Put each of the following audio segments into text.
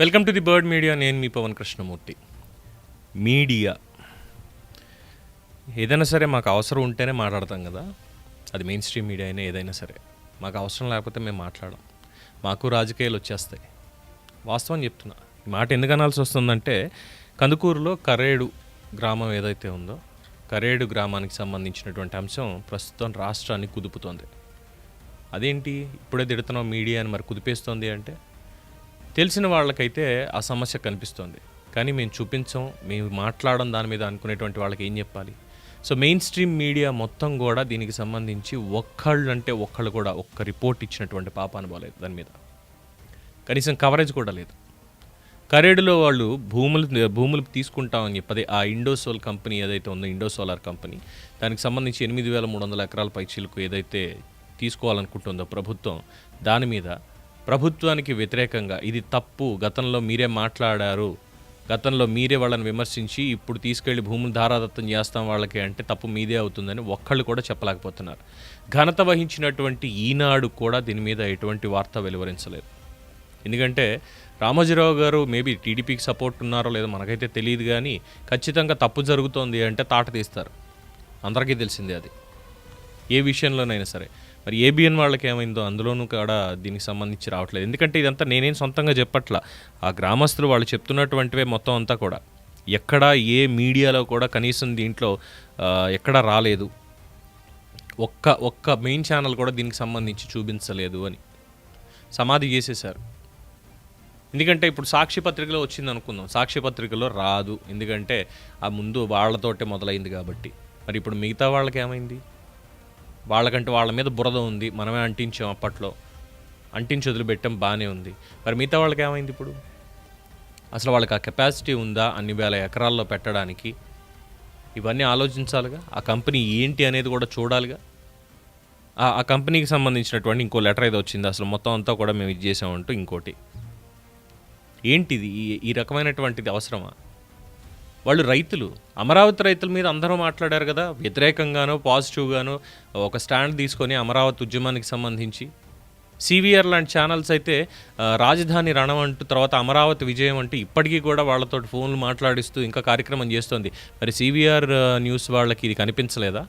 Welcome to the bird media. నేను మీ Pawan Krishnamurthy. Media. ఏదైనా సరే మాకు అవసరం ఉంటేనే మాట్లాడతాం కదా. అది మెయిన్ స్ట్రీమ్ మీడియా అయినా ఏదైనా సరే. మాకు అవసరం లేకపోతే మేము మాట్లాడం మాకు రాజకీయాలు వచ్చేస్తాయి. వాస్తవం చెప్తున్నా. ఈ మాట ఎందుకు అనాల్సి వస్తుందంటే కందుకూరులో కరేడు గ్రామం ఏదైతే ఉందో కరేడు గ్రామానికి సంబంధించినటువంటి అంశం ప్రస్తుతం రాష్ట్రాన్ని కుదుపుతోంది. అదేంటి? ఇప్పుడే తిడుతున్నాం మీడియా అని మరి కుదిపేస్తోంది అంటే తెలిసిన వాళ్ళకైతే ఆ సమస్య కనిపిస్తోంది. కానీ మేము చూపించం మేము మాట్లాడడం దాని మీద అనుకునేటువంటి వాళ్ళకి ఏం చెప్పాలి? సో మెయిన్ స్ట్రీమ్ మీడియా మొత్తం కూడా దీనికి సంబంధించి ఒక్కళ్ళు అంటే ఒక్కళ్ళు కూడా ఒక్క రిపోర్ట్ ఇచ్చినటువంటి పాపాను అనుభవలేదు దాని మీద. కనీసం కవరేజ్ కూడా లేదు. కరేడులో వాళ్ళు భూములు భూములు తీసుకుంటామని చెప్పదే ఆ ఇండోసోల్ కంపెనీ ఏదైతే ఉందో ఇండో సోలార్ కంపెనీ దానికి సంబంధించి ఎనిమిది వేల మూడు వందల ఎకరాల పైచీలకు ఏదైతే తీసుకోవాలనుకుంటుందో ప్రభుత్వం దాని మీద ప్రభుత్వానికి వ్యతిరేకంగా ఇది తప్పు. గతంలో మీరే మాట్లాడారు. గతంలో మీరే వాళ్ళని విమర్శించి ఇప్పుడు తీసుకెళ్ళి భూములు ధారాదత్తం చేస్తాం వాళ్ళకి అంటే తప్పు మీదే అవుతుందని ఒక్కళ్ళు కూడా చెప్పలేకపోతున్నారు. ఘనత వహించినటువంటి ఈనాడు కూడా దీని మీద ఎటువంటి వార్త వెలువరించలేదు. ఎందుకంటే రామోజీరావు గారు మేబీ టీడీపీకి సపోర్ట్ ఉన్నారో లేదో మనకైతే తెలియదు కానీ ఖచ్చితంగా తప్పు జరుగుతోంది అంటే తాట తీస్తారు. అందరికీ తెలిసిందే అది. ఏ విషయంలోనైనా సరే. మరి ఏబిఎన్ వాళ్ళకి ఏమైందో అందులోనూ కూడా దీనికి సంబంధించి రావట్లేదు. ఎందుకంటే ఇదంతా నేనేం సొంతంగా చెప్పట్లా. ఆ గ్రామస్తులు వాళ్ళు చెప్తున్నటువంటివే మొత్తం అంతా కూడా. ఎక్కడా ఏ మీడియాలో కూడా కనీసం దీంట్లో ఎక్కడా రాలేదు. ఒక్క ఒక్క మెయిన్ ఛానల్ కూడా దీనికి సంబంధించి చూపించలేదు అని. సమాధి చేసేశారు. ఎందుకంటే ఇప్పుడు సాక్షి పత్రికలో వచ్చింది అనుకుందాం. సాక్షి పత్రికలో రాదు. ఎందుకంటే ఆ ముందు వాళ్ళతోటే మొదలైంది కాబట్టి. మరి ఇప్పుడు మిగతా వాళ్ళకి ఏమైంది వాళ్ళకంటే వాళ్ళ మీద బురద ఉంది మనమే అంటించాం అప్పట్లో. అంటించి వదిలిపెట్టడం బాగానే ఉంది. మరి మిగతా వాళ్ళకి ఏమైంది ఇప్పుడు? అసలు వాళ్ళకి ఆ కెపాసిటీ ఉందా? అన్ని వేల ఎకరాల్లో పెట్టడానికి. ఇవన్నీ ఆలోచించాలిగా? ఆ కంపెనీ ఏంటి అనేది కూడా చూడాలిగా? ఆ కంపెనీకి సంబంధించినటువంటి ఇంకో లెటర్ ఏదో వచ్చింది. అసలు మొత్తం అంతా కూడా మేము ఇది చేసామంటూ ఇంకోటి. ఏంటిది? ఈ ఈ రకమైనటువంటిది అవసరమా? వాళ్ళు రైతులు. అమరావతి రైతుల మీద అందరూ మాట్లాడారు కదా వ్యతిరేకంగానో పాజిటివ్గానో ఒక స్టాండ్ తీసుకొని అమరావతి ఉద్యమానికి సంబంధించి. సివిఆర్ లాంటి ఛానల్స్ అయితే రాజధాని రణం అంటూ తర్వాత అమరావతి విజయం అంటూ ఇప్పటికీ కూడా వాళ్ళతో ఫోన్లు మాట్లాడిస్తూ ఇంకా కార్యక్రమం చేస్తోంది. మరి సివిఆర్ న్యూస్ వాళ్ళకి ఇది కనిపించలేదా?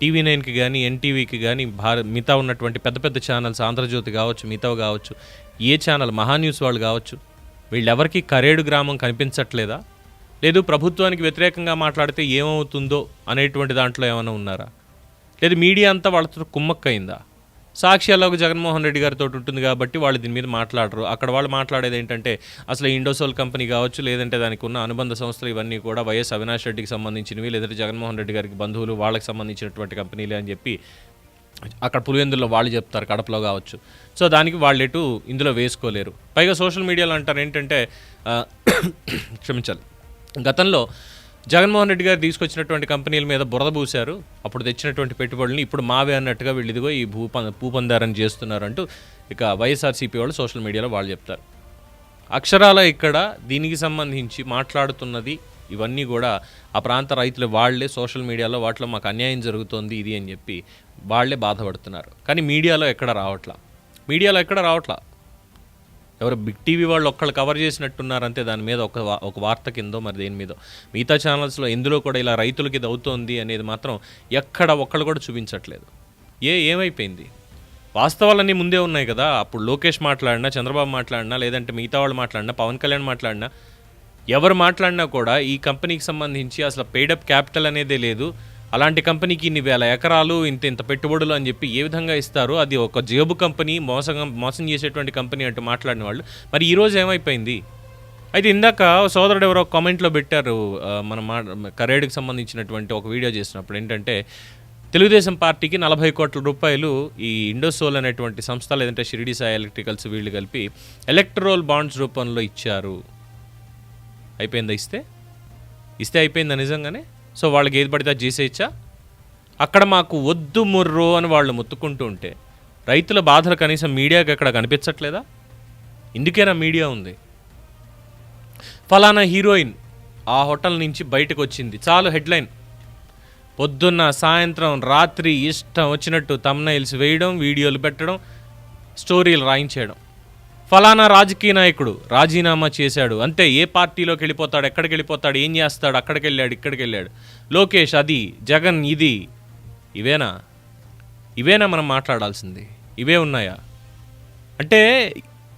టీవీ నైన్కి కానీ ఎన్టీవీకి కానీ భార మిగతా ఉన్నటువంటి పెద్ద పెద్ద ఛానల్స్ ఆంధ్రజ్యోతి కావచ్చు మిగతావి కావచ్చు ఏ ఛానల్ మహా న్యూస్ వాళ్ళు కావచ్చు వీళ్ళెవరికి కరేడు గ్రామం కనిపించట్లేదా? లేదు ప్రభుత్వానికి వ్యతిరేకంగా మాట్లాడితే ఏమవుతుందో అనేటువంటి దాంట్లో ఏమైనా ఉన్నారా? లేదు మీడియా అంతా వాళ్ళతో కుమ్మక్కయిందా సాక్షి అలాగ జగన్మోహన్ రెడ్డి గారితో ఉంటుంది కాబట్టి వాళ్ళు దీని మీద మాట్లాడరు. అక్కడ వాళ్ళు మాట్లాడేది ఏంటంటే అసలు ఇండోసోల్ కంపెనీ కావచ్చు లేదంటే దానికి ఉన్న అనుబంధ సంస్థలు ఇవన్నీ కూడా వైఎస్ అవినాష్ రెడ్డికి సంబంధించినవి లేదంటే జగన్మోహన్ రెడ్డి గారికి బంధువులు వాళ్ళకి సంబంధించినటువంటి కంపెనీలే అని చెప్పి అక్కడ పులివెందుల్లో వాళ్ళు చెప్తారు కడపలో కావచ్చు. సో దానికి వాళ్ళు ఎటు ఇందులో వేసుకోలేరు. పైగా సోషల్ మీడియాలో అంటారు ఏంటంటే క్షమించాలి. గతంలో జగన్మోహన్ రెడ్డి గారు తీసుకొచ్చినటువంటి కంపెనీల మీద బురద పూశారు. అప్పుడు తెచ్చినటువంటి పెట్టుబడులను ఇప్పుడు మావే అన్నట్టుగా వీళ్ళిదిగో ఈ భూ భూపందారని చేస్తున్నారు అంటూ ఇక వైఎస్ఆర్సీపీ వాళ్ళు సోషల్ మీడియాలో వాళ్ళు చెప్తారు. అక్షరాల ఇక్కడ దీనికి సంబంధించి మాట్లాడుతున్నది ఇవన్నీ కూడా ఆ ప్రాంత రైతులు వాళ్ళే సోషల్ మీడియాలో వాటిలో మాకు అన్యాయం జరుగుతోంది ఇది అని చెప్పి వాళ్ళే బాధపడుతున్నారు. కానీ మీడియాలో ఎక్కడ రావట్లా? మీడియాలో ఎక్కడ రావట్లా? ఎవరు బిగ్ టీవీ వాళ్ళు ఒక్కళ్ళు కవర్ చేసినట్టున్నారు అంతే. దాని మీద ఒక ఒక వార్త కిందో మరి దేని మీద. మిగతా ఛానల్స్లో ఎందులో కూడా ఇలా రైతులకి ఇది అవుతోంది అనేది మాత్రం ఎక్కడ ఒక్కళ్ళు కూడా చూపించట్లేదు. ఏ ఏమైపోయింది? వాస్తవాలన్నీ ముందే ఉన్నాయి కదా. అప్పుడు లోకేష్ మాట్లాడినా చంద్రబాబు మాట్లాడినా లేదంటే మిగతా వాళ్ళు మాట్లాడినా పవన్ కళ్యాణ్ మాట్లాడినా ఎవరు మాట్లాడినా కూడా ఈ కంపెనీకి సంబంధించి అసలు పెయిడప్ క్యాపిటల్ అనేదే లేదు. అలాంటి కంపెనీకి ఇన్ని వేల ఎకరాలు ఇంత ఇంత పెట్టుబడులు అని చెప్పి ఏ విధంగా ఇస్తారు అది ఒక జేబు కంపెనీ మోసం మోసం చేసేటువంటి కంపెనీ అంటూ మాట్లాడిన వాళ్ళు. మరి ఈరోజు ఏమైపోయింది? అయితే ఇందాక సోదరుడు ఎవరో కామెంట్లో పెట్టారు మన మా కరేడుకి సంబంధించినటువంటి ఒక వీడియో చేసినప్పుడు ఏంటంటే తెలుగుదేశం పార్టీకి నలభై కోట్ల రూపాయలు ఈ ఇండోసోల్ అనేటువంటి సంస్థ లేదంటే షిరిడి సాయి ఎలక్ట్రికల్స్ వీళ్ళు కలిపి ఎలక్ట్రోల్ బాండ్స్ రూపంలో ఇచ్చారు. అయిపోయిందా ఇస్తే? ఇస్తే అయిపోయిందా నిజంగానే? సో వాళ్ళకి ఏది పడితే అది చేసేయచ్చా? అక్కడ మాకు వద్దు ముర్రో అని వాళ్ళు మొత్తుకుంటూ ఉంటే రైతుల బాధలు కనీసం మీడియాకి అక్కడ కనిపించట్లేదా? ఇందుకేనా మీడియా ఉంది. ఫలానా హీరోయిన్ ఆ హోటల్ నుంచి బయటకు వచ్చింది. చాలు హెడ్లైన్. పొద్దున్న సాయంత్రం రాత్రి ఇష్టం వచ్చినట్టు తమ్నైల్స్ వేయడం వీడియోలు పెట్టడం స్టోరీలు రాయించేయడం. ఫలానా రాజకీయ నాయకుడు రాజీనామా చేశాడు. అంతే ఏ పార్టీలోకి వెళ్ళిపోతాడు ఎక్కడికి వెళ్ళిపోతాడు ఏం చేస్తాడు అక్కడికి వెళ్ళాడు ఇక్కడికి వెళ్ళాడు. లోకేష్ అది జగన్ ఇది ఇవేనా? ఇవేనా మనం మాట్లాడాల్సింది? ఇవే ఉన్నాయా? అంటే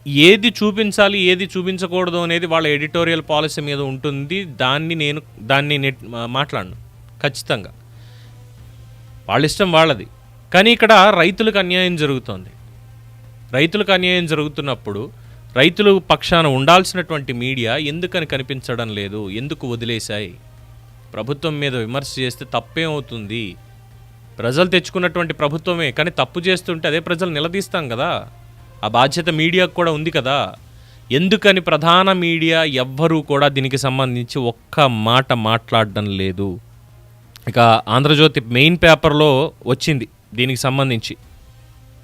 ఏది చూపించాలి ఏది చూపించకూడదు అనేది వాళ్ళ ఎడిటోరియల్ పాలసీ మీద ఉంటుంది. దాన్ని నేను దాన్ని నెట్ మాట్లాడను. ఖచ్చితంగా. వాళ్ళ ఇష్టం వాళ్ళది. కానీ ఇక్కడ రైతులకు అన్యాయం జరుగుతోంది. రైతులకు అన్యాయం జరుగుతున్నప్పుడు రైతులు పక్షాన ఉండాల్సినటువంటి మీడియా ఎందుకని కనిపించడం లేదు? ఎందుకు వదిలేశాయి? ప్రభుత్వం మీద విమర్శ చేస్తే తప్పేమవుతుంది? ప్రజలు తెచ్చుకున్నటువంటి ప్రభుత్వమే కానీ తప్పు చేస్తుంటే అదే ప్రజలు నిలదీస్తాం కదా. ఆ బాధ్యత మీడియాకు కూడా ఉంది కదా. ఎందుకని ప్రధాన మీడియా ఎవ్వరూ కూడా దీనికి సంబంధించి ఒక్క మాట మాట్లాడడం లేదు. ఇక ఆంధ్రజ్యోతి మెయిన్ పేపర్లో వచ్చింది దీనికి సంబంధించి.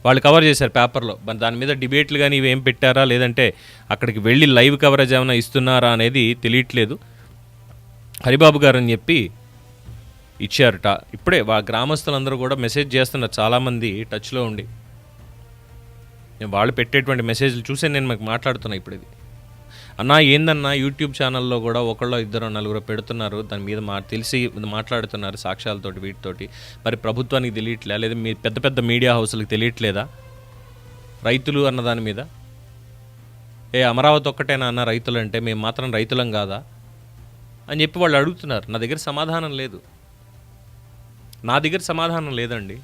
వాళ్ళు కవర్ చేశారు పేపర్లో మరి దాని మీద డిబేట్లు కానీ ఇవేం ఏం పెట్టారా? లేదంటే అక్కడికి వెళ్ళి లైవ్ కవరేజ్ ఏమైనా ఇస్తున్నారా అనేది తెలియట్లేదు. హరిబాబు గారు అని చెప్పి ఇచ్చారట. ఇప్పుడే వా గ్రామస్తులందరూ కూడా మెసేజ్ చేస్తున్నారు చాలామంది టచ్లో ఉండి. నేను వాళ్ళు పెట్టేటువంటి మెసేజ్లు చూసే నేను మాకు మాట్లాడుతున్నా ఇప్పుడు ఇది అన్నా ఏందన్నా యూట్యూబ్ ఛానల్లో కూడా ఒకళ్ళో ఇద్దరు నలుగురు పెడుతున్నారు దాని మీద మా తెలిసి మాట్లాడుతున్నారు సాక్ష్యాలతోటి వీటితోటి. మరి ప్రభుత్వానికి తెలియట్లే లేదా మీ పెద్ద పెద్ద మీడియా హౌస్లకు తెలియట్లేదా? రైతులు అన్న దాని మీద? ఏ అమరావతి ఒక్కటేనా అన్న రైతులు అంటే మేము మాత్రం రైతులం కాదా? అని చెప్పి వాళ్ళు అడుగుతున్నారు. నా దగ్గర సమాధానం లేదు. నా దగ్గర సమాధానం లేదండి.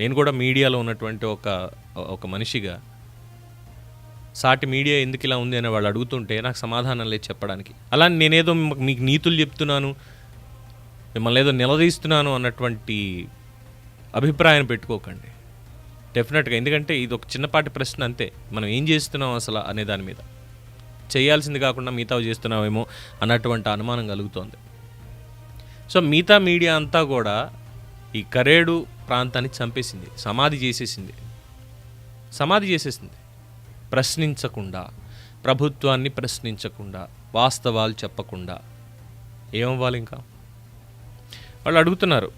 నేను కూడా మీడియాలో ఉన్నటువంటి ఒక ఒక మనిషిగా సాటి మీడియా ఎందుకు ఇలా ఉంది అని వాళ్ళు అడుగుతుంటే నాకు సమాధానం లేదు చెప్పడానికి. అలా నేనేదో మీకు- నీతులు చెప్తున్నాను మిమ్మల్ని ఏదో నిలదీస్తున్నాను అన్నటువంటి అభిప్రాయం పెట్టుకోకండి. డెఫినెట్గా ఎందుకంటే ఇది ఒక చిన్నపాటి ప్రశ్న అంతే. మనం ఏం చేస్తున్నాం అసలు అనే దాని మీద. చేయాల్సింది కాకుండా మిగతావి చేస్తున్నామేమో అన్నటువంటి అనుమానం కలుగుతోంది. సో మిగతా మీడియా అంతా కూడా ఈ కరేడు ప్రాంతాన్ని చంపేసింది. సమాధి చేసేసింది. సమాధి చేసేసింది. ప్రశ్నించకుండా ప్రభుత్వాన్ని ప్రశ్నించకుండా వాస్తవాలు చెప్పకుండా. ఏమవ్వాలి ఇంకా? వాళ్ళు అడుగుతున్నారు.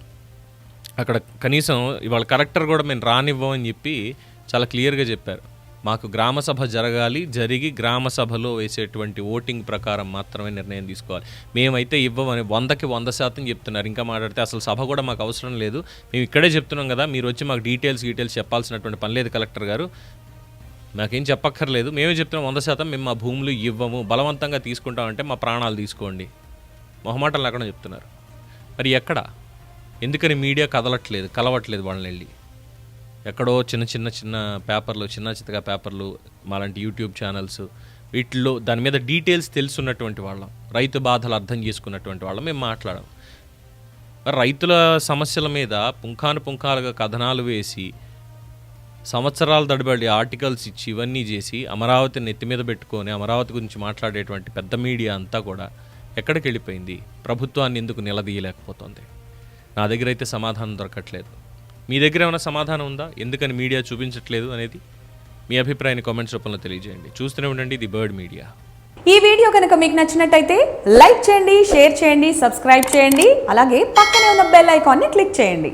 అక్కడ కనీసం ఇవాళ కలెక్టర్ కూడా మేము రానివ్వమని చెప్పి చాలా క్లియర్గా చెప్పారు. మాకు గ్రామ సభ జరగాలి జరిగి గ్రామ సభలో వేసేటువంటి ఓటింగ్ ప్రకారం మాత్రమే నిర్ణయం తీసుకోవాలి. మేమైతే ఇవ్వమని వందకి వంద శాతం చెప్తున్నారు. ఇంకా మాట్లాడితే అసలు సభ కూడా మాకు అవసరం లేదు. మేము ఇక్కడే చెప్తున్నాం కదా మీరు వచ్చి మాకు డీటెయిల్స్ డీటెయిల్స్ చెప్పాల్సినటువంటి పని లేదు కలెక్టర్ గారు. మాకేం చెప్పక్కర్లేదు. మేమే చెప్తున్నాం వంద శాతం మేము మా భూములు ఇవ్వము. బలవంతంగా తీసుకుంటామంటే మా ప్రాణాలు తీసుకోండి. మొహమాటం లేకుండా చెప్తున్నారు. మరి ఎక్కడ? ఎందుకని మీడియా కదలట్లేదు కలవట్లేదు వాళ్ళని వెళ్ళి? ఎక్కడో చిన్న చిన్న చిన్న పేపర్లు చిన్న చిత్తగా పేపర్లు మాలాంటి యూట్యూబ్ ఛానల్స్ వీటిల్లో దాని మీద డీటెయిల్స్ తెలుసున్నటువంటి వాళ్ళం. రైతు బాధలు అర్థం చేసుకున్నటువంటి వాళ్ళం. మేము మాట్లాడాం మరి రైతుల సమస్యల మీద పుంఖాను పుంఖాలుగా కథనాలు వేసి సంవత్సరాల తడబడి ఆర్టికల్స్ ఇచ్చి ఇవన్నీ చేసి అమరావతి నెత్తి మీద పెట్టుకొని అమరావతి గురించి మాట్లాడేటువంటి పెద్ద మీడియా అంతా కూడా ఎక్కడికి వెళ్ళిపోయింది ప్రభుత్వాన్ని ఎందుకు నిలదీయలేకపోతుంది? నా దగ్గర అయితే సమాధానం దొరకట్లేదు. మీ దగ్గర ఏమైనా సమాధానం ఉందా? ఎందుకని మీడియా చూపించట్లేదు అనేది మీ అభిప్రాయాన్ని కామెంట్స్ రూపంలో తెలియజేయండి. చూస్తూనే ఉండండి ది బర్డ్ మీడియా. ఈ వీడియో కనుక మీకు నచ్చినట్టయితే లైక్ చేయండి షేర్ చేయండి సబ్స్క్రైబ్ చేయండి అలాగే పక్కనే ఉన్న బెల్ ఐకాన్ని క్లిక్ చేయండి.